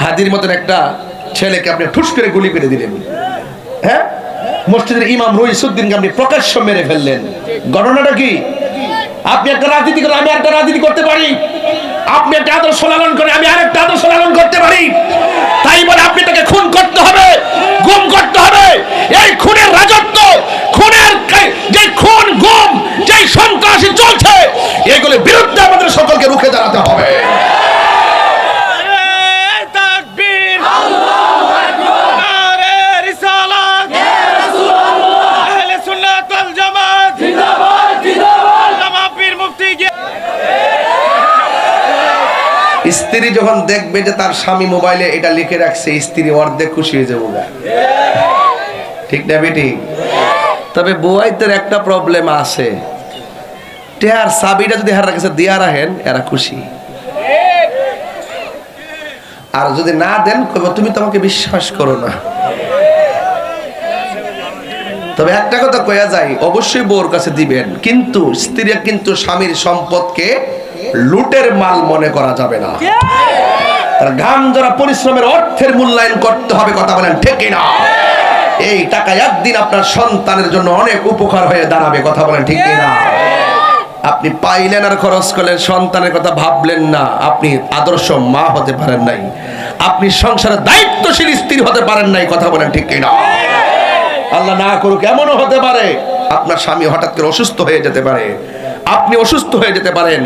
হাদির মতন একটা ছেলেকে আপনি ঠুস করে গুলি করে দিলেন। হ্যাঁ? মসজিদের ইমাম রইসুদ্দিনকে আপনি প্রকাশ্য মেরে ফেললেন। ঘটনাটা কি? আপনি একটা রাজনীতি করে, আমি একটা রাজনীতি করতে পারি। আপনি একটা আদর্শ লালন করে, আমি আরেকটা আদর্শ লালন করতে পারি। তাই বলে আপনি তাকে খুন করতে হবে, গুম করতে হবে। এই খুনের রাজত্ব, খুনের যে খুন, গুম যে সন্ত্রাসী চলছে স্ত্রী যখন দেখবে যে তার স্বামী মোবাইলে এটা লিখে রাখছে, স্ত্রী অর্ধেক খুশি হয়ে যাব ঠিক না বেটি? তবে বুয়াইতের একটা প্রবলেম আছে। টেয়ার সাবিটা যদি হারা কাছে দিয়া রাখেন, এরা খুশি। আর যদি না দেন, কইব, তুমি তোমাকে বিশ্বাস করো না। তবে একটা কথা কয়া যায়, অবশ্যই বউর কাছে দিবেন, কিন্তু স্ত্রী কিন্তু স্বামীর সম্পদকে লুটের মাল মনে করা যাবে না। তার ঘাম যারা পরিশ্রমের অর্থের মূল্যায়ন করতে হবে কথা বলেন ঠিক না এই টাকা একদিন আপনার সন্তানের জন্য অনেক উপকার হয়ে দাঁড়াবে কথা বলেন ঠিক না আপনি পাইলেন আর খরচ করলেন সন্তানের কথা ভাবলেন না আপনি আদর্শ মা হতে পারেন নাই। আপনি সংসারের দায়িত্বশীল স্ত্রী হতে পারেন নাই কথা বলেন ঠিক না আল্লাহ না করুক এমনও হতে পারে আপনার স্বামী হঠাৎ করে অসুস্থ হয়ে যেতে পারে। আপনি অসুস্থ হয়ে যেতে পারেন।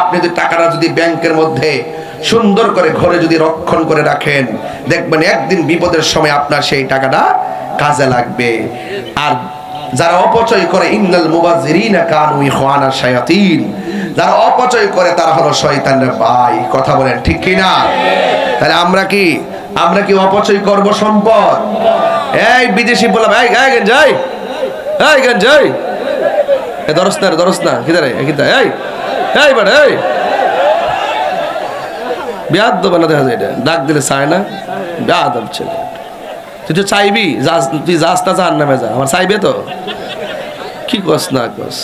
আপনি যদি টাকাটা যদি ব্যাংকের মধ্যে সুন্দর করে ঘরে যদি রক্ষণ করে রাখেন, দেখবেন একদিন বিপদের সময় আপনার সেই টাকাটা কাজে লাগবে। আর যারা অপচয় করে, ইন্নাল মুবাজ্জিরিনা কানু ইখওয়ানা শায়াতিন, যারা অপচয় করে, তারা হলো শয়তানের ভাই। কথা বলেন ঠিক কি না তাহলে আমরা কি? আমরা কি অপচয় করব সম্পদ? এই বিদেশি বললাম, এই গায়ে যাই এই গেন যাই এ দরস না দরস না কিদারে কিদা এই এই এই। দেবে না দেখা যায় এটা, ডাক দিলে চায় না তুই তো চাইবি, যাস, তুই যাস না নামে যা, আমার চাইবে তো। কি কস না কস।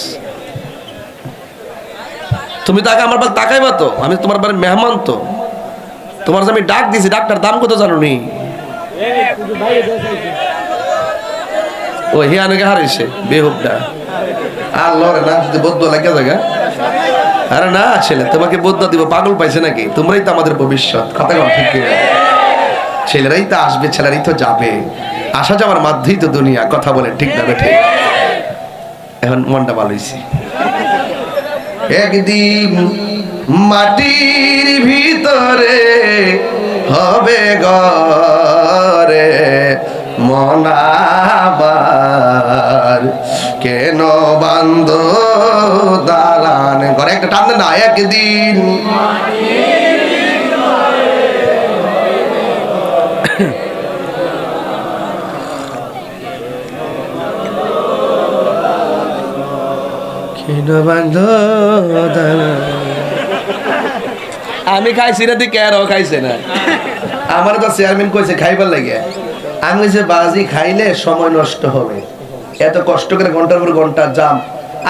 তুমি তাকে আমার বাড়ি তাকাইবা তো, আমি তোমার বাড়ির মেহমান তো। তোমার আমি ডাক দিছি ডাক্তার দাম কত জানো নি ও হিয়ানকে হারাইছে বেহুবটা আর লরে না, যদি বদ্ধ লাগে জায়গা আরে না ছেলে, তোমাকে বদ্ধ দিব, পাগল পাইছে নাকি? তোমরাই তো আমাদের ভবিষ্যৎ, কথা কম ঠিক ছেলেরাই তো আসবে, ছেলেরাই তো যাবে। আসা যাওয়ার মাধ্যমেই তো দুনিয়া, কথা বলে ঠিক না ঠিক এখন মনটা ভালো হয়েছে একদিন মাটির ভিতরে হবে গরে মনাবার কেন বান্ধ দালান? ঘরে একটা টান না একদিন। কেন বান্ধ আমি খাইছি না তুই কেন খাইছে না? আমার তো চেয়ারম্যান কইছে খাইবার লাগে আমি কইছে বাজি খাইলে সময় নষ্ট হবে। এত কষ্ট করে ঘণ্টার পর ঘণ্টা জাম।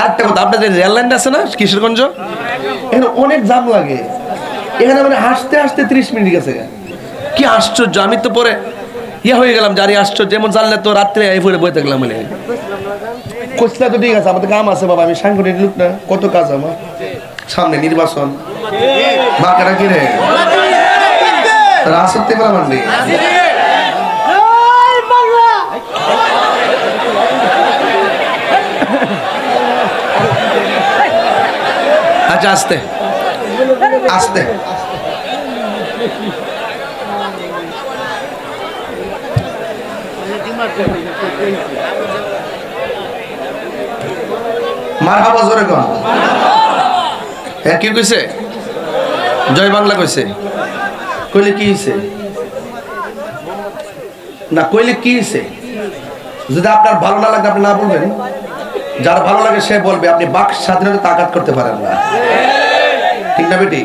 আরেকটা কথা, আপনাদের রেল লাইন আছে না, কিশোরগঞ্জ? এখানে অনেক জাম লাগে। এখানে মানে হাসতে হাসতে ত্রিশ মিনিট গেছে। কি আশ্চর্য, আমি তো পরে ইয়া হয়ে গেলাম জানি আশ্চর্য যেমন জানলে তো রাত্রে এই পরে বই থাকলাম মানে। কোচলা তো ঠিক আছে, আমাদের কাম আছে বাবা, আমি সাংগঠনিক লোক না, কত কাজ আমার। সামনে নির্বাচন। মার্কাটা কি রে? রাসত্তি বলা মানলি আচ্ছা আস্তে। আস্তে। মার হাবা জোরে কন। হ্যাঁ কি কইছে? জয় বাংলা কইছে। কইলে কি হইছে? না, কইলে কি হইছে? যদি আপনার ভালো না লাগে, আপনি না বলবেন। যার ভালো লাগে সে বলবে, আপনি বাক স্বাধীনতা তাকাত করতে পারেন না। ঠিক না বেটি?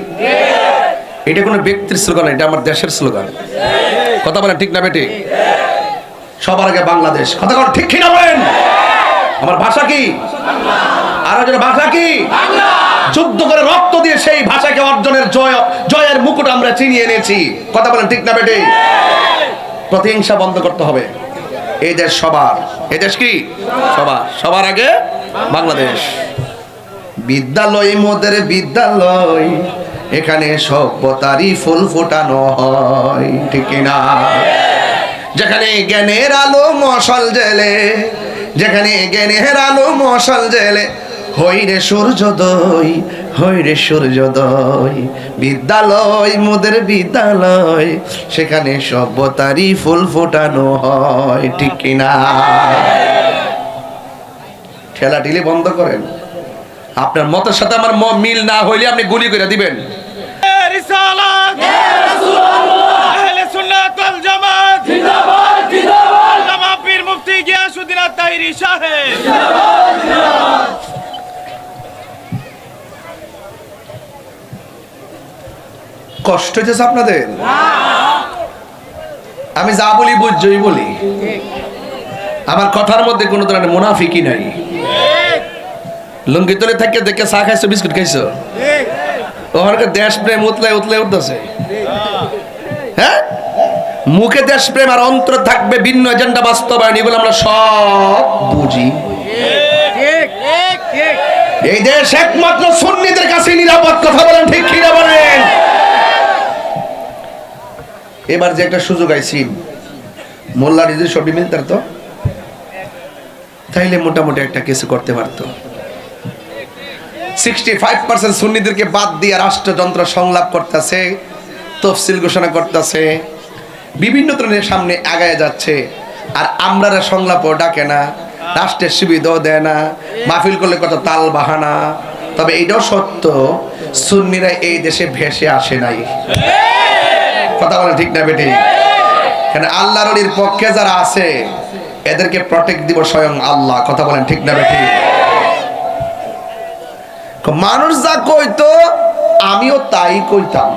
এটা কোনো ব্যক্তির স্লোগান, এটা আমার দেশের স্লোগান। কথা বলেন, ঠিক না বেটি? সবার আগে বাংলাদেশ। কথা বলেন, ঠিক কিনা বলেন? আমার ভাষা কি? আর ভাষা কি? যুদ্ধ করে রক্ত দিয়ে সেই ভাষাকে অর্জনের জয়, জয়ের মুকুট আমরা চিনিয়ে এনেছি। কথা বলেন, ঠিক না বেটে? প্রতিহিংসা বন্ধ করতে হবে। এই দেশ সবার। এই দেশ কি? সবার। সবার আগে বাংলাদেশ। বিদ্যালয় মোদের বিদ্যালয়, এখানে সভ্যতারই ফুল ফোটানো হয়, ঠিক না যেখানে জ্ঞানের আলো মশাল জেলে যেখানে জ্ঞানের আলো মশাল জেলে হই রে সূর্যোদয় হই রে সূর্যোদয় বিদ্যালয় মোদের বিদ্যালয় সেখানে সভ্যতারই ফুল ফোটানো হয় ঠিক কিনা ঠেলাঠিলি বন্ধ করেন। আপনার মতের সাথে আমার ম- মিল না হইলে আপনি গুলি করে দিবেন। রিসালাত। আহলে সুন্নাত ওয়াল কষ্ট হইতেছে আপনাদের? আমি যা বলি বুঝছই বলি। আমার কথার মধ্যে কোনো ধরনের মুনাফিকি নাই। লুঙ্গি তলে থেকে দেখে চা খাইছো, বিস্কুট খাইছো? ওখানকার দেশ প্রেম উতলে উতলে উঠতেছে। হ্যাঁ? মুখে দেশ প্রেম আর অন্তর থাকবে ভিন্ন এজেন্ডা বাস্তবায়ন, এগুলো আমরা সব বুঝি। এই দেশ একমাত্র সুন্নিদের কাছে নিরাপদ, কথা বলেন ঠিক কিনা বলেন? এবার যে একটা সুযোগ আইছি, মোল্লা রিজু সবই মিলতার তো। তাইলে মোটামুটি একটা কিছু করতে পারতো। সিক্সটি ফাইভ পার্সেন্ট সুন্নিদেরকে বাদ দিয়ে রাষ্ট্রযন্ত্র সংলাপ করতেছে, তফসিল ঘোষণা করতেছে। বিভিন্ন ধরনের সামনে আগায় যাচ্ছে। আর আমরা সংলাপও ডাকে না, রাষ্ট্রের সুবিধাও দেয় না, মাহফিল করলে কত তাল বাহানা। তবে এটাও সত্য, সুন্নিরা এই দেশে ভেসে আসে নাই। কথা বলে ঠিক না বেটি? কেন আল্লাহর ওলির পক্ষে যারা আছে, এদেরকে প্রটেক্ট দিব স্বয়ং আল্লাহ। কথা বলেন ঠিক না বেটি? মানুষ যা কইতো, আমিও তাই কইতাম।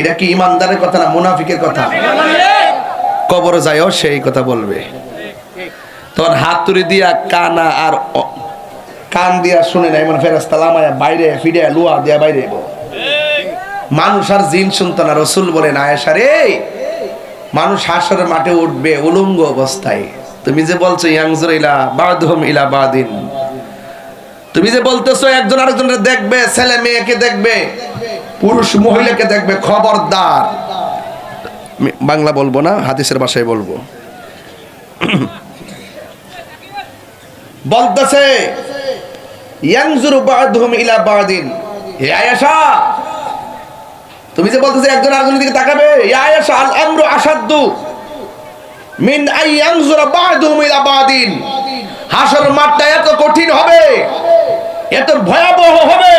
এটা কি ইমানদারের কথা না মুনাফিকের কথা? কবর যায়ও সেই কথা বলবে। তখন হাত তুলে দিয়া কানা আর কান দিয়া শুনে না এমন ফেরাস্তা লামায়া বাইরে ফিরে লুয়া দিয়া বাইরে। মানুষ আর জিন শুনতো না, রসুল বলেন আয়েশা রে, মানুষ হাসরের মাঠে উঠবে উলঙ্গ অবস্থায়। তুমি যে বলছো ইয়াংজুর ইলা বাদহুম ইলা বাদিন। তুমি যে বলতেছো, একজন আরেকজনের দেখবে, ছেলে মেয়েকে দেখবে, পুরুষ মহিলাকে দেখবে, খবরদার। বাংলা বলব না, হাদিসের ভাষায় বলব। বলতেছে ইয়াংজুর বাদহুম ইলা বাদিন। হে আয়েশা তুমি যে বলতেছো একজন আরেকজনের দিকে তাকাবে আমরু মিন আই ইয়াংজুর ইলা বাদিন। মাঠটা এত কঠিন হবে, এত ভয়াবহ হবে,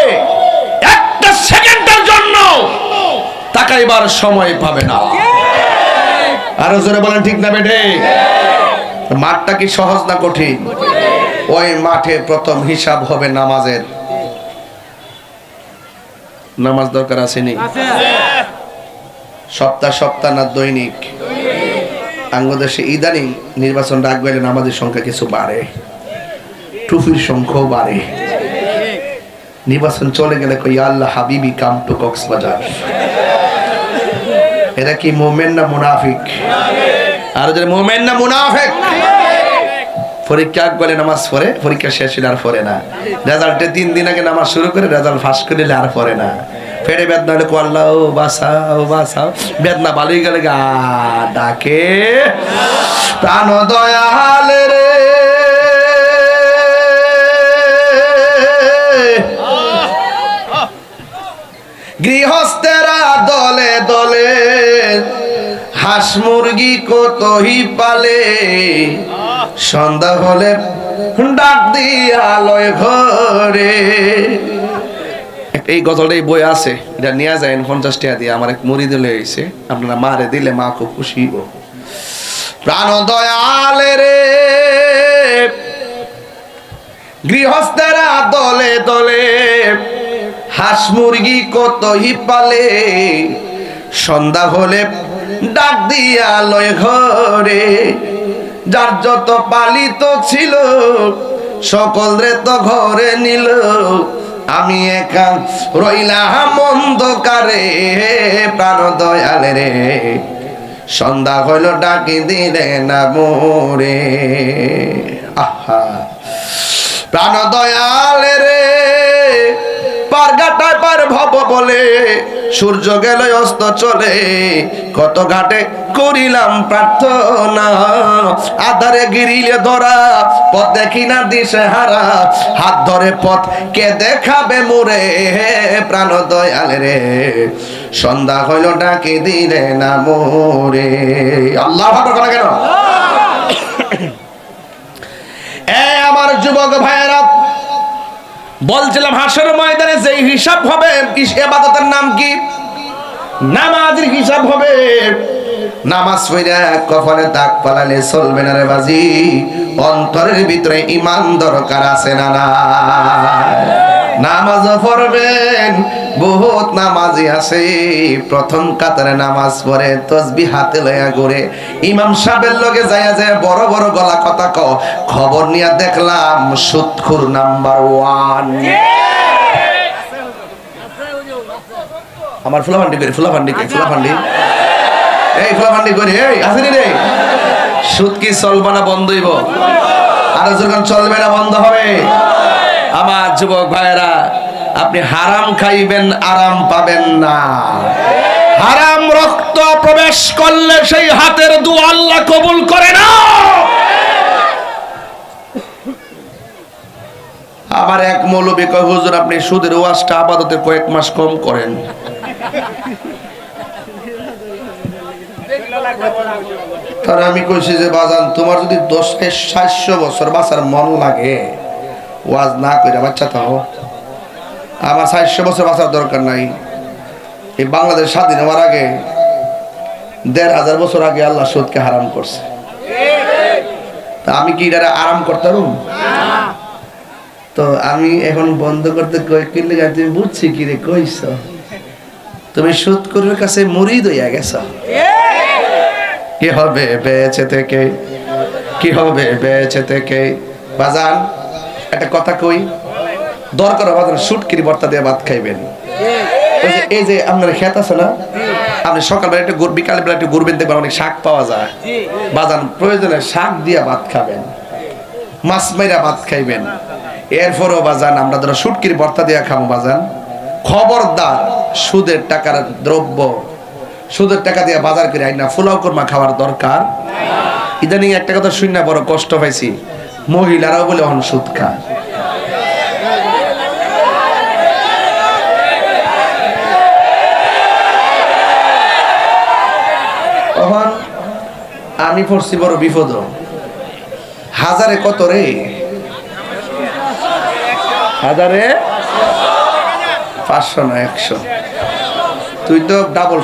একটা সেকেন্ডের জন্য তাকাইবার সময় পাবে না। আরও জোরে বলেন ঠিক না বেটে মাঠটা কি সহজ না কঠিন? ওই মাঠে প্রথম হিসাব হবে নামাজের। নামাজ দরকার আসেনি। সপ্তাহ সপ্তাহ না দৈনিক। বাংলাদেশে ইদানিং নির্বাচন ডাক গেলে নামাজের সংখ্যা কিছু বাড়ে। টুপির সংখ্যাও বাড়ে। নির্বাচন চলে গেলে কই আল্লাহ হাবিবি কাম টু কক্সবাজার। এরা কি মোমেন না মুনাফিক? আর যদি মোমেন না মুনাফিক? পরীক্ষা বলে নামাজ পড়ে, পরীক্ষা শেষ হলে আর পড়ে না। রেজাল্টে তিন দিন আগে নামাজ শুরু করে রেজাল্ট ফাঁস করে দিলে আর পড়ে না। ফেরে বেদনা হলে কোয়াল্লা ও বাসাও বাসাও বেদনা ভালোই গেলে গা ডাকে। প্রাণ দয়াল রে। গৃহস্থেরা দলে দলে হাঁস মুরগি কতই পালে? সন্ধ্যা হলে ডাক দিয়া আলোয় ঘরে। এই গজলটা এই বই আছে, এটা নিয়ে যায় পঞ্চাশ টাকা দিয়ে। আমার এক মুড়ি দিলে হয়েছে আপনারা মারে দিলে মা খুব খুশি। প্রাণ দয়ালে রে, গৃহস্থেরা দলে দলে, হাঁস মুরগি কতই পালে। সন্ধ্যা হলে ডাক দিয়া লয় ঘরে। যার যত পালিত ছিল, সকল রে তো ঘরে নিল। আমি একা রইলাম অন্ধকারে, প্রাণ দয়াল রে। সন্ধ্যা হইল, ডাকি দিলে না মোরে। আহা, প্রাণ দয়াল রে। পারগাটায় পার ভব বলে। সূর্য গেল অস্ত চলে। কত ঘাটে করিলাম প্রার্থনা। আধারে গিরিলে ধরা পথ দেখি না দিশে হারা হাত ধরে পথ কে দেখাবে মোরে প্রাণ দয়াল রে। সন্ধ্যা হইল ডাকে দিলে না মোরে। আল্লাহ ভালো করা কেন? এ আমার যুবক ভাইয়েরা বলছিলাম, হাসর ময়দানে যে হিসাব হবে এবাদতের নাম কি? নামাজের হিসাব হবে। নামাজ পড়া কপালে দাগ পালালে চলবে না রে বাজি। অন্তরের ভিতরে ইমান দরকার আছে না না নামাজ পড়বেন, বহুত নামাজি আছে। প্রথম কাতারে নামাজ পড়ে তসবি হাতে লয়া করে ইমাম সাহেবের লগে যাইয়া যায় বড় বড় গলা কথা ক খবর নিয়া দেখলাম সুৎখুর নাম্বার ওয়ান। আমার ফুলাফান্ডি করি ফুলাফান্ডি করি, ফুলাফান্ডি। এই ফুলাফান্ডি করি, এই, আসেনি রে। সুদ কি চলবে না বন্ধ হইব আর যখন চলবে না বন্ধ হবে। আমার যুবক ভাইয়েরা, আপনি হারাম খাইবেন, আরাম পাবেন না। হারাম রক্ত প্রবেশ করলে সেই হাতের দু আল্লাহ কবুল করে না। আমার এক মৌলবী কয়, হুজুর, আপনি সুদের ওয়াজটা আপাতত কয়েক মাস কম করেন। তার আমি কইছি যে, বাজান, তোমার যদি দশ সাতশো বছর বাঁচার মন লাগে ওয়াজ না করে বাচ্চা থাকো আমার সাতশো বছর বাঁচার দরকার নাই। এই বাংলাদেশ স্বাধীন হওয়ার আগে দেড় হাজার বছর আগে আল্লাহ সুদকে হারাম করছে। তা আমি কি এটা আরাম করতে পারুম তো আমি এখন বন্ধ করতে কিনলে তুমি বুঝছি কি রে কইছ? তুমি সুদকুরের কাছে মুড়ি দইয়া গেছ। কি হবে বেঁচে থেকে? কি হবে বেঁচে থেকে? বাজান। একটা কথা কই? দরকার বাজান সুটকিরি ভর্তা দিয়ে ভাত খাইবেন। এই যে আপনার খেত আছে না? আপনি সকালবেলা একটু গুড় বিকাল বেলা একটু ঘুরবেন, দেখবেন অনেক শাক পাওয়া যায়। বাজান, প্রয়োজনে শাক দিয়া ভাত খাবেন। মাছ মাইরা ভাত খাইবেন। এরপরও বাজান, আমরা ধরো সুটকির ভর্তা দিয়া খাব বাজান। খবরদার, সুদের টাকার দ্রব্য। সুদের টাকা দিয়ে বাজার করে আইনা, ফুলাও কর্মা খাওয়ার দরকার। ইদানিং একটা কথা শুনি বড় কষ্ট পাইছি। মহিলারাও বলে অন সুদ খায় তখন আমি পড়ছি বড় বিপদ হাজারে কত রে? হাজারে? পাঁচশো না একশো। তুই তো ডাবল